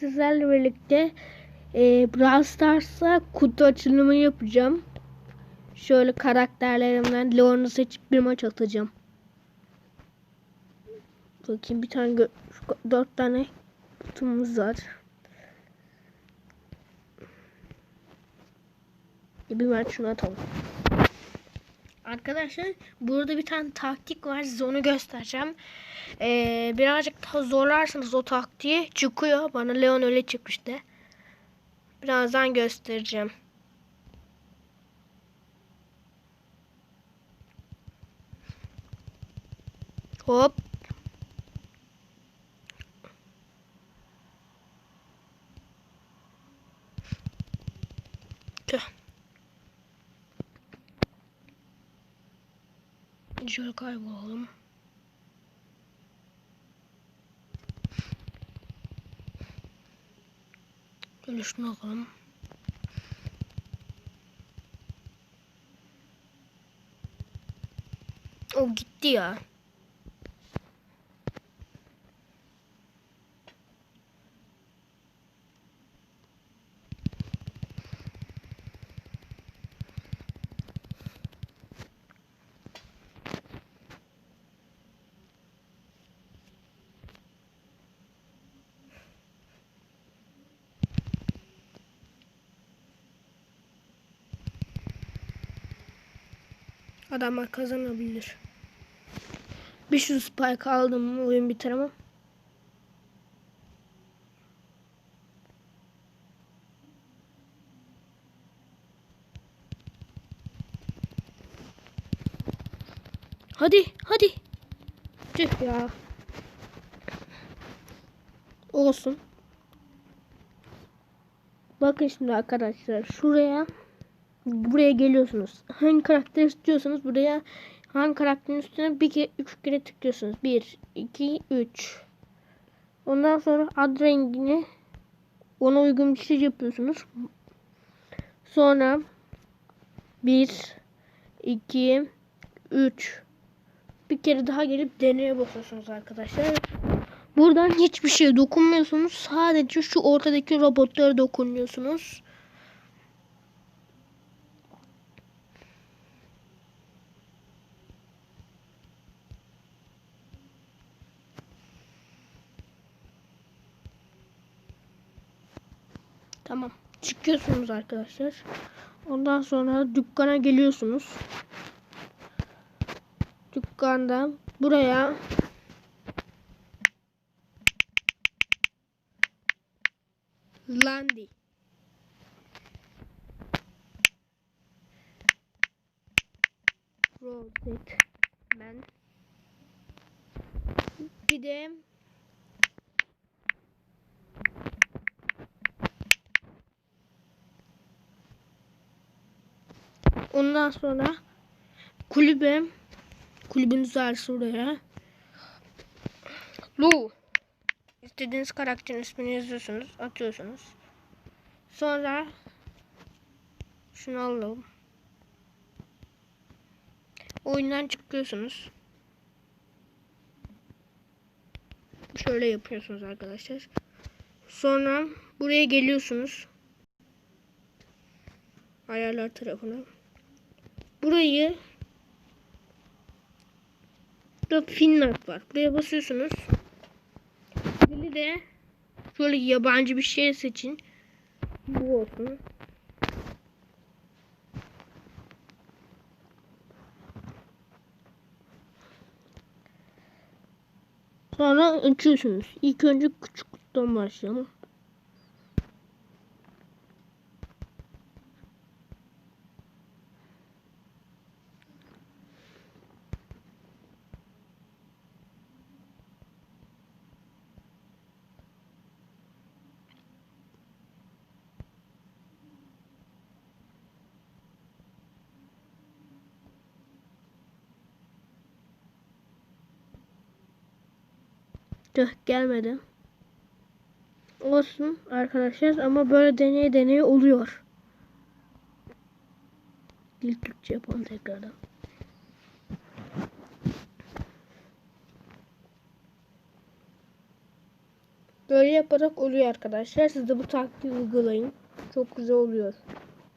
Sizlerle birlikte e, Brawl Stars'a kutu açılımı yapacağım. Şöyle karakterlerimden Leon'u seçip bir maç atacağım. Bakayım bir tane dört tane kutumuz var. Bir maç şunu atalım. Arkadaşlar burada bir tane taktik var size onu göstereceğim. Ee, birazcık daha zorlarsanız o taktiği çıkıyor. Bana Leon öyle çıkmıştı. Birazdan göstereceğim. Hop. Tüh. Şöyle kaybolalım. Şöyle şunu alalım. O gitti ya. Adamlar kazanabilir. Bir şu spike aldım oyun biter ama. Hadi hadi. Tüh ya. Olsun. Bakın şimdi arkadaşlar şuraya buraya geliyorsunuz. Hangi karakter istiyorsanız buraya hangi karakterin üstüne bir kere üç kere tıklıyorsunuz. Bir, iki, üç. Ondan sonra ad rengini ona uygun bir şey yapıyorsunuz. Sonra bir, iki, üç. Bir kere daha gelip deneye basıyorsunuz arkadaşlar. Buradan hiçbir şeye dokunmuyorsunuz. Sadece şu ortadaki robotlara dokunuyorsunuz. Tamam. Çıkıyorsunuz arkadaşlar. Ondan sonra dükkana geliyorsunuz. Dükkandan buraya Landy. Rodet. Ben. Bir de Ondan sonra kulübe kulübünüz var şuraya. Lu. İstediğiniz karakterin ismini yazıyorsunuz, atıyorsunuz. Sonra şunu alalım. Oyundan çıkıyorsunuz. Şöyle yapıyorsunuz arkadaşlar. Sonra buraya geliyorsunuz. Ayarlar tarafına. Burayı da Finland var. Buraya basıyorsunuz. Dili de şöyle yabancı bir şey seçin. Bu olsun. Sonra açıyorsunuz. İlk önce küçük kutudan başlayalım. Tüh gelmedi. Olsun arkadaşlar ama böyle deneye deneye oluyor. Dil Türkçe yapalım tekrardan. Böyle yaparak oluyor arkadaşlar. Siz de bu taktiği uygulayın. Çok güzel oluyor.